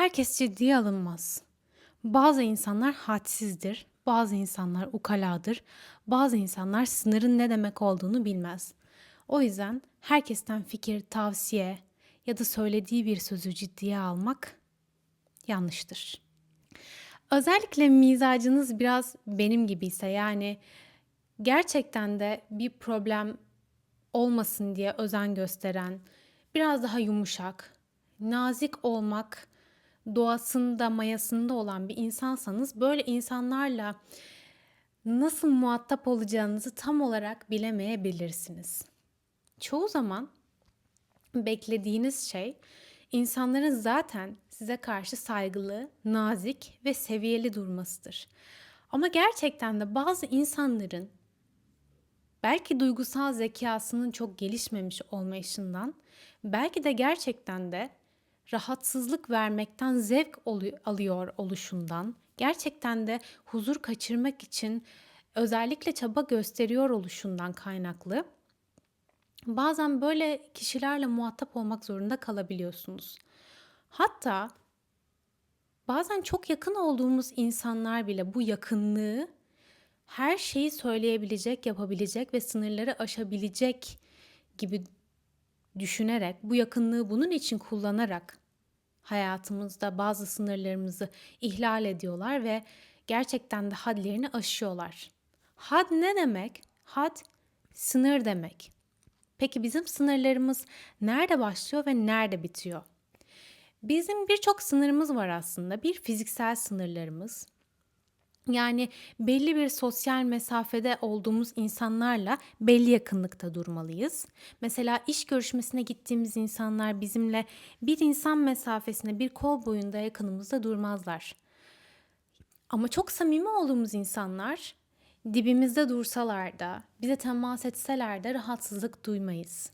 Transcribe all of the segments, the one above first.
Herkes ciddiye alınmaz. Bazı insanlar hadsizdir, bazı insanlar ukaladır, bazı insanlar sınırın ne demek olduğunu bilmez. O yüzden herkesten fikir, tavsiye ya da söylediği bir sözü ciddiye almak yanlıştır. Özellikle mizacınız biraz benim gibiyse yani gerçekten de bir problem olmasın diye özen gösteren, biraz daha yumuşak, nazik olmak doğasında, mayasında olan bir insansanız böyle insanlarla nasıl muhatap olacağınızı tam olarak bilemeyebilirsiniz. Çoğu zaman beklediğiniz şey insanların zaten size karşı saygılı, nazik ve seviyeli durmasıdır. Ama gerçekten de bazı insanların belki duygusal zekasının çok gelişmemiş olmayışından, belki de gerçekten de rahatsızlık vermekten zevk alıyor oluşundan, gerçekten de huzur kaçırmak için özellikle çaba gösteriyor oluşundan kaynaklı bazen böyle kişilerle muhatap olmak zorunda kalabiliyorsunuz. Hatta bazen çok yakın olduğumuz insanlar bile bu yakınlığı her şeyi söyleyebilecek, yapabilecek ve sınırları aşabilecek gibi düşünerek, bu yakınlığı bunun için kullanarak hayatımızda bazı sınırlarımızı ihlal ediyorlar ve gerçekten de hadlerini aşıyorlar. Had ne demek? Had sınır demek. Peki bizim sınırlarımız nerede başlıyor ve nerede bitiyor? Bizim birçok sınırımız var aslında. Bir fiziksel sınırlarımız, yani belli bir sosyal mesafede olduğumuz insanlarla belli yakınlıkta durmalıyız. Mesela iş görüşmesine gittiğimiz insanlar bizimle bir insan mesafesine bir kol boyunda yakınımızda durmazlar. Ama çok samimi olduğumuz insanlar dibimizde dursalar da, bize temas etseler de rahatsızlık duymayız.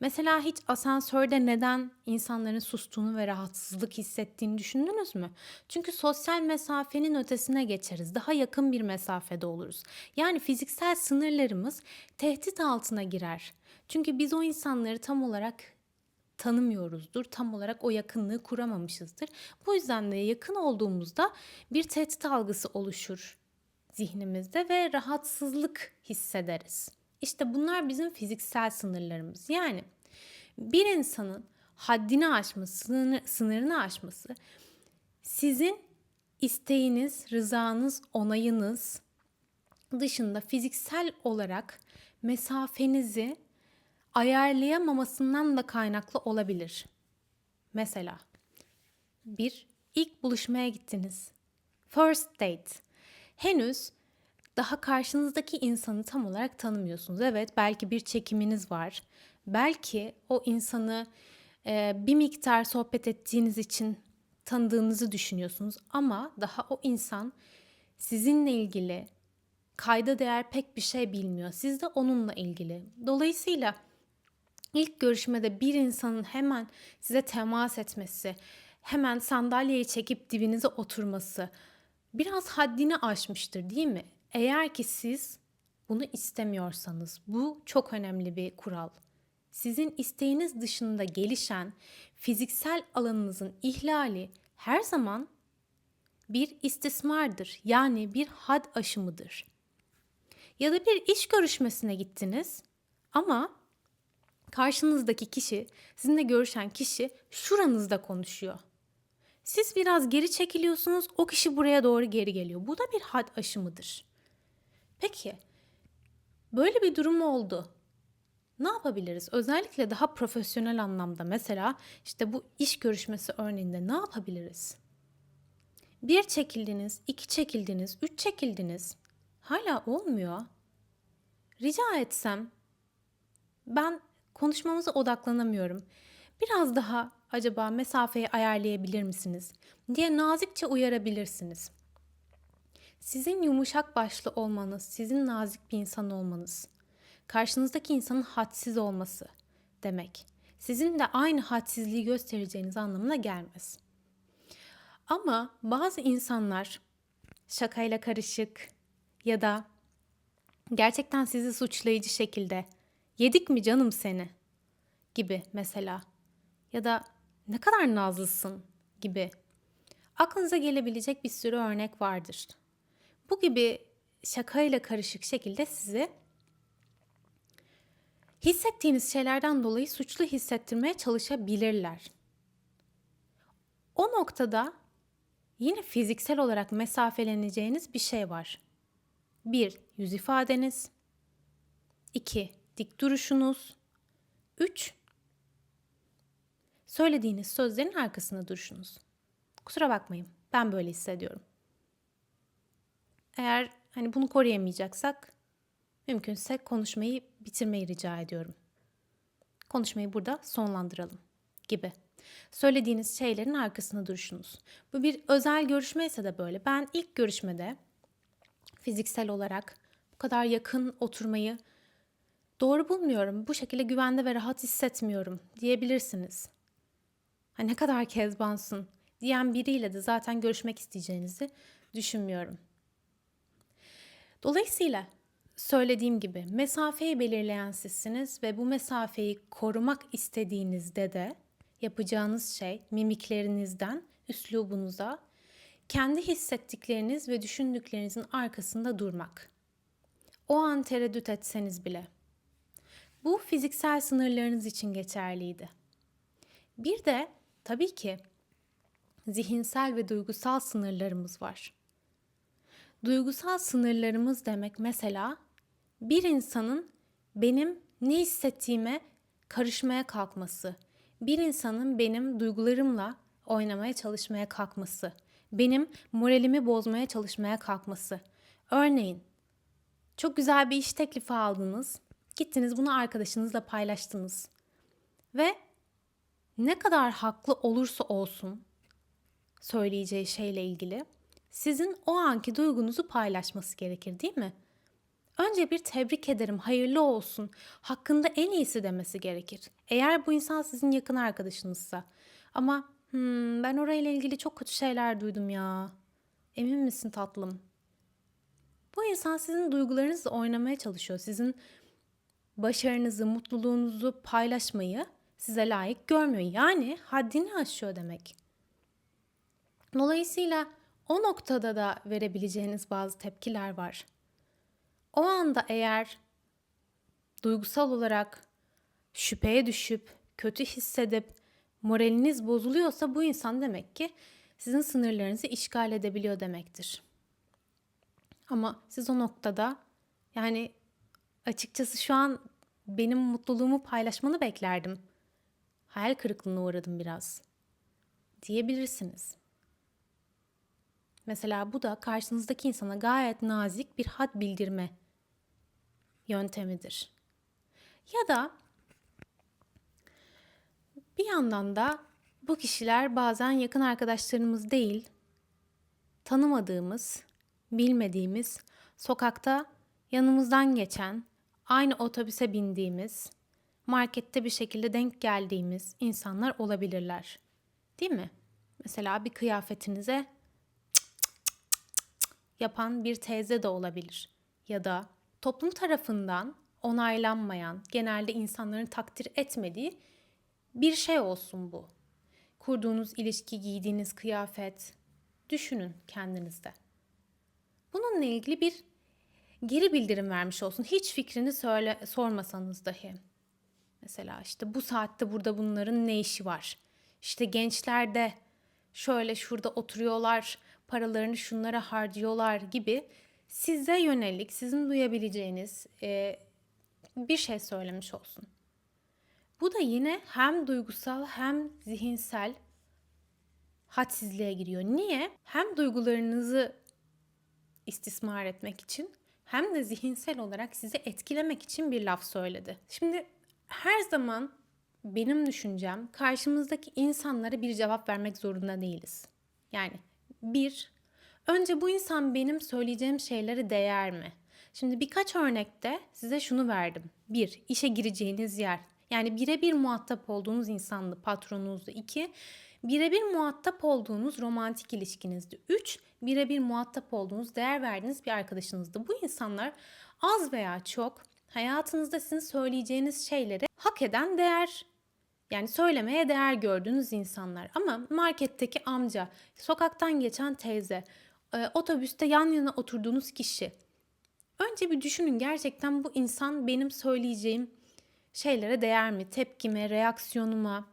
Mesela hiç asansörde neden insanların sustuğunu ve rahatsızlık hissettiğini düşündünüz mü? Çünkü sosyal mesafenin ötesine geçeriz. Daha yakın bir mesafede oluruz. Yani fiziksel sınırlarımız tehdit altına girer. Çünkü biz o insanları tam olarak tanımıyoruzdur. Tam olarak o yakınlığı kuramamışızdır. Bu yüzden de yakın olduğumuzda bir tehdit algısı oluşur zihnimizde ve rahatsızlık hissederiz. İşte bunlar bizim fiziksel sınırlarımız. Yani bir insanın haddini aşması, sınırını aşması sizin isteğiniz, rızanız, onayınız dışında fiziksel olarak mesafenizi ayarlayamamasından da kaynaklı olabilir. Mesela bir ilk buluşmaya gittiniz. First date. Henüz daha karşınızdaki insanı tam olarak tanımıyorsunuz. Evet belki bir çekiminiz var. Belki o insanı e, bir miktar sohbet ettiğiniz için tanıdığınızı düşünüyorsunuz ama daha o insan sizinle ilgili kayda değer pek bir şey bilmiyor. Siz de onunla ilgili. Dolayısıyla ilk görüşmede bir insanın hemen size temas etmesi, hemen sandalyeyi çekip dibinize oturması biraz haddini aşmıştır değil mi? Eğer ki siz bunu istemiyorsanız bu çok önemli bir kural. Sizin isteğiniz dışında gelişen fiziksel alanınızın ihlali her zaman bir istismardır. Yani bir had aşımıdır. Ya da bir iş görüşmesine gittiniz ama karşınızdaki kişi, sizinle görüşen kişi şuranızda konuşuyor. Siz biraz geri çekiliyorsunuz, o kişi buraya doğru geri geliyor. Bu da bir had aşımıdır. Peki böyle bir durum oldu. Ne yapabiliriz? Özellikle daha profesyonel anlamda mesela işte bu iş görüşmesi örneğinde ne yapabiliriz? Bir çekildiniz, iki çekildiniz, üç çekildiniz. Hala olmuyor. Rica etsem ben konuşmamıza odaklanamıyorum. Biraz daha acaba mesafeyi ayarlayabilir misiniz diye nazikçe uyarabilirsiniz. Sizin yumuşak başlı olmanız, sizin nazik bir insan olmanız, karşınızdaki insanın hadsiz olması demek. Sizin de aynı hadsizliği göstereceğiniz anlamına gelmez. Ama bazı insanlar şakayla karışık ya da gerçekten sizi suçlayıcı şekilde yedik mi canım seni gibi mesela ya da ne kadar nazlısın gibi. Aklınıza gelebilecek bir sürü örnek vardır. Bu gibi şakayla karışık şekilde sizi hissettiğiniz şeylerden dolayı suçlu hissettirmeye çalışabilirler. O noktada yine fiziksel olarak mesafeleneceğiniz bir şey var. 1. Yüz ifadeniz. 2. Dik duruşunuz. 3. Söylediğiniz sözlerin arkasında duruşunuz. Kusura bakmayın. Ben böyle hissediyorum. Eğer hani bunu koruyamayacaksak mümkünse konuşmayı bitirmeyi rica ediyorum. Konuşmayı burada sonlandıralım gibi. Söylediğiniz şeylerin arkasında duruşunuz. Bu bir özel görüşmeyse de böyle. Ben ilk görüşmede fiziksel olarak bu kadar yakın oturmayı doğru bulmuyorum. Bu şekilde güvende ve rahat hissetmiyorum diyebilirsiniz. Ha, ne kadar kezbansın diyen biriyle de zaten görüşmek isteyeceğinizi düşünmüyorum. Dolayısıyla söylediğim gibi mesafeyi belirleyen sizsiniz ve bu mesafeyi korumak istediğinizde de yapacağınız şey mimiklerinizden üslubunuza kendi hissettikleriniz ve düşündüklerinizin arkasında durmak. O an tereddüt etseniz bile. Bu fiziksel sınırlarınız için geçerliydi. Bir de tabii ki zihinsel ve duygusal sınırlarımız var. Duygusal sınırlarımız demek mesela bir insanın benim ne hissettiğime karışmaya kalkması, bir insanın benim duygularımla oynamaya çalışmaya kalkması, benim moralimi bozmaya çalışmaya kalkması. Örneğin çok güzel bir iş teklifi aldınız. Gittiniz bunu arkadaşınızla paylaştınız. Ve ne kadar haklı olursa olsun söyleyeceği şeyle ilgili sizin o anki duygunuzu paylaşması gerekir değil mi? Önce bir tebrik ederim, hayırlı olsun, hakkında en iyisi demesi gerekir. Eğer bu insan sizin yakın arkadaşınızsa. Ama hmm, ben orayla ilgili çok kötü şeyler duydum ya. Emin misin tatlım? Bu insan sizin duygularınızla oynamaya çalışıyor. Sizin başarınızı, mutluluğunuzu paylaşmayı size layık görmüyor. Yani haddini aşıyor demek. Dolayısıyla o noktada da verebileceğiniz bazı tepkiler var. O anda eğer duygusal olarak şüpheye düşüp, kötü hissedip moraliniz bozuluyorsa bu insan demek ki sizin sınırlarınızı işgal edebiliyor demektir. Ama siz o noktada yani açıkçası şu an benim mutluluğumu paylaşmanı beklerdim. Hayal kırıklığına uğradım biraz diyebilirsiniz. Mesela bu da karşınızdaki insana gayet nazik bir had bildirme yöntemidir. Ya da bir yandan da bu kişiler bazen yakın arkadaşlarımız değil, tanımadığımız, bilmediğimiz, sokakta yanımızdan geçen, aynı otobüse bindiğimiz, markette bir şekilde denk geldiğimiz insanlar olabilirler. Değil mi? Mesela bir kıyafetinize yapan bir teyze de olabilir. Ya da toplum tarafından onaylanmayan, genelde insanların takdir etmediği bir şey olsun bu. Kurduğunuz ilişki, giydiğiniz kıyafet, düşünün kendinizde. Bununla ilgili bir geri bildirim vermiş olsun. Hiç fikrini söyle sormasanız dahi. Mesela işte bu saatte burada bunların ne işi var? İşte gençler de şöyle şurada oturuyorlar, paralarını şunlara harcıyorlar gibi size yönelik, sizin duyabileceğiniz e, bir şey söylemiş olsun. Bu da yine hem duygusal hem zihinsel hadsizliğe giriyor. Niye? Hem duygularınızı istismar etmek için hem de zihinsel olarak sizi etkilemek için bir laf söyledi. Şimdi her zaman benim düşüncem karşımızdaki insanlara bir cevap vermek zorunda değiliz. Yani bir, önce bu insan benim söyleyeceğim şeylere değer mi? Şimdi birkaç örnekte size şunu verdim. Bir, işe gireceğiniz yer. Yani birebir muhatap olduğunuz insanlı patronunuzdu. İki, birebir muhatap olduğunuz romantik ilişkinizdi. Üç, birebir muhatap olduğunuz, değer verdiğiniz bir arkadaşınızdı. Bu insanlar az veya çok hayatınızda sizin söyleyeceğiniz şeyleri hak eden değer Yani söylemeye değer gördüğünüz insanlar. Ama marketteki amca, sokaktan geçen teyze, e, otobüste yan yana oturduğunuz kişi. Önce bir düşünün gerçekten bu insan benim söyleyeceğim şeylere değer mi? Tepkime, reaksiyonuma,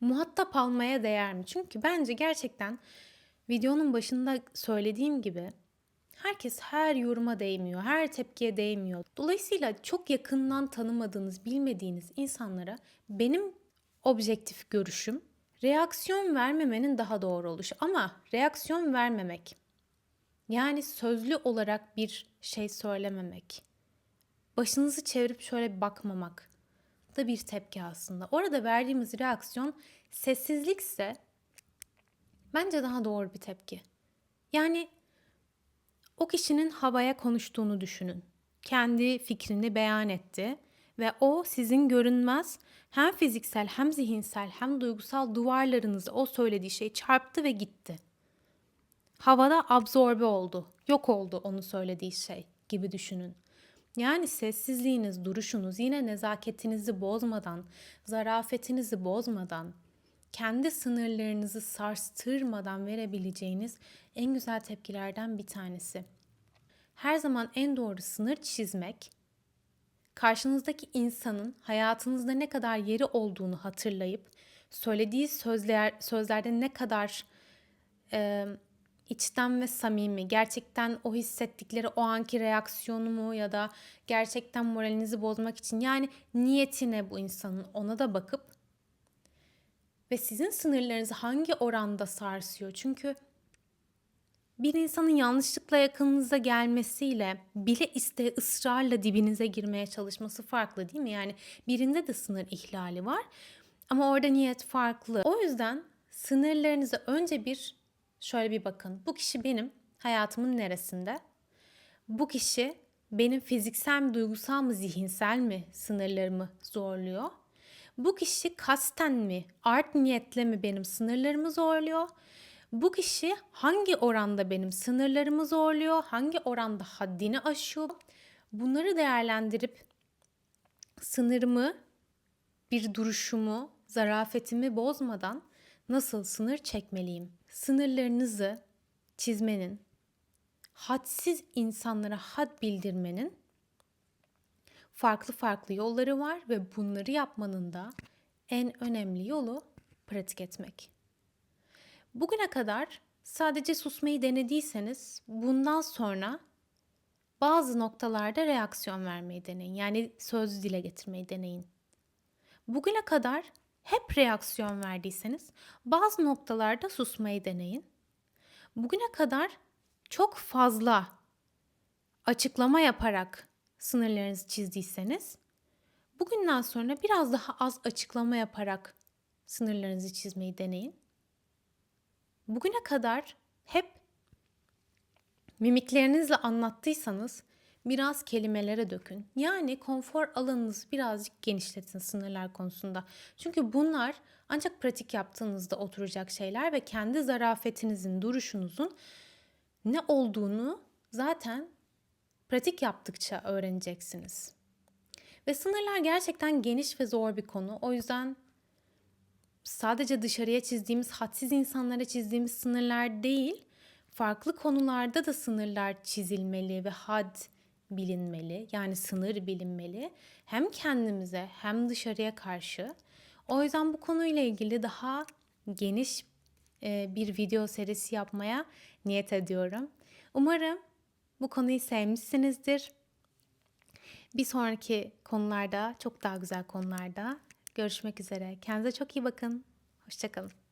muhatap almaya değer mi? Çünkü bence gerçekten videonun başında söylediğim gibi herkes her yoruma değmiyor, her tepkiye değmiyor. Dolayısıyla çok yakından tanımadığınız, bilmediğiniz insanlara benim objektif görüşüm reaksiyon vermemenin daha doğru oluşu. Ama reaksiyon vermemek yani sözlü olarak bir şey söylememek, başınızı çevirip şöyle bir bakmamak da bir tepki aslında. Orada verdiğimiz reaksiyon sessizlikse bence daha doğru bir tepki. Yani o kişinin havaya konuştuğunu düşünün. Kendi fikrini beyan etti ve o sizin görünmez hem fiziksel hem zihinsel hem duygusal duvarlarınızı o söylediği şey çarptı ve gitti. Havada absorbe oldu, yok oldu onu söylediği şey gibi düşünün. Yani sessizliğiniz, duruşunuz yine nezaketinizi bozmadan, zarafetinizi bozmadan, kendi sınırlarınızı sarstırmadan verebileceğiniz en güzel tepkilerden bir tanesi. Her zaman en doğru sınır çizmek, karşınızdaki insanın hayatınızda ne kadar yeri olduğunu hatırlayıp söylediği sözler sözlerde ne kadar e, içten ve samimi, gerçekten o hissettikleri o anki reaksiyonu mu ya da gerçekten moralinizi bozmak için yani niyetine bu insanın ona da bakıp ve sizin sınırlarınızı hangi oranda sarsıyor? Çünkü bir insanın yanlışlıkla yakınınıza gelmesiyle bile iste ısrarla dibinize girmeye çalışması farklı değil mi? Yani birinde de sınır ihlali var ama orada niyet farklı. O yüzden sınırlarınızı önce bir şöyle bir bakın. Bu kişi benim hayatımın neresinde? Bu kişi benim fiziksel mi, duygusal mı, zihinsel mi sınırlarımı zorluyor? Bu kişi kasten mi, art niyetle mi benim sınırlarımı zorluyor? Bu kişi hangi oranda benim sınırlarımı zorluyor? Hangi oranda haddini aşıyor? Bunları değerlendirip sınırımı, bir duruşumu, zarafetimi bozmadan nasıl sınır çekmeliyim? Sınırlarınızı çizmenin, hadsiz insanlara had bildirmenin farklı farklı yolları var ve bunları yapmanın da en önemli yolu pratik etmek. Bugüne kadar sadece susmayı denediyseniz bundan sonra bazı noktalarda reaksiyon vermeyi deneyin. Yani söz dile getirmeyi deneyin. Bugüne kadar hep reaksiyon verdiyseniz bazı noktalarda susmayı deneyin. Bugüne kadar çok fazla açıklama yaparak sınırlarınızı çizdiyseniz bugünden sonra biraz daha az açıklama yaparak sınırlarınızı çizmeyi deneyin. Bugüne kadar hep mimiklerinizle anlattıysanız biraz kelimelere dökün. Yani konfor alanınızı birazcık genişletin sınırlar konusunda. Çünkü bunlar ancak pratik yaptığınızda oturacak şeyler ve kendi zarafetinizin, duruşunuzun ne olduğunu zaten pratik yaptıkça öğreneceksiniz. Ve sınırlar gerçekten geniş ve zor bir konu. O yüzden sadece dışarıya çizdiğimiz, hadsiz insanlara çizdiğimiz sınırlar değil, farklı konularda da sınırlar çizilmeli ve had bilinmeli. Yani sınır bilinmeli. Hem kendimize hem dışarıya karşı. O yüzden bu konuyla ilgili daha geniş e, bir video serisi yapmaya niyet ediyorum. Umarım bu konuyu sevmişsinizdir. Bir sonraki konularda, çok daha güzel konularda görüşmek üzere. Kendinize çok iyi bakın. Hoşçakalın.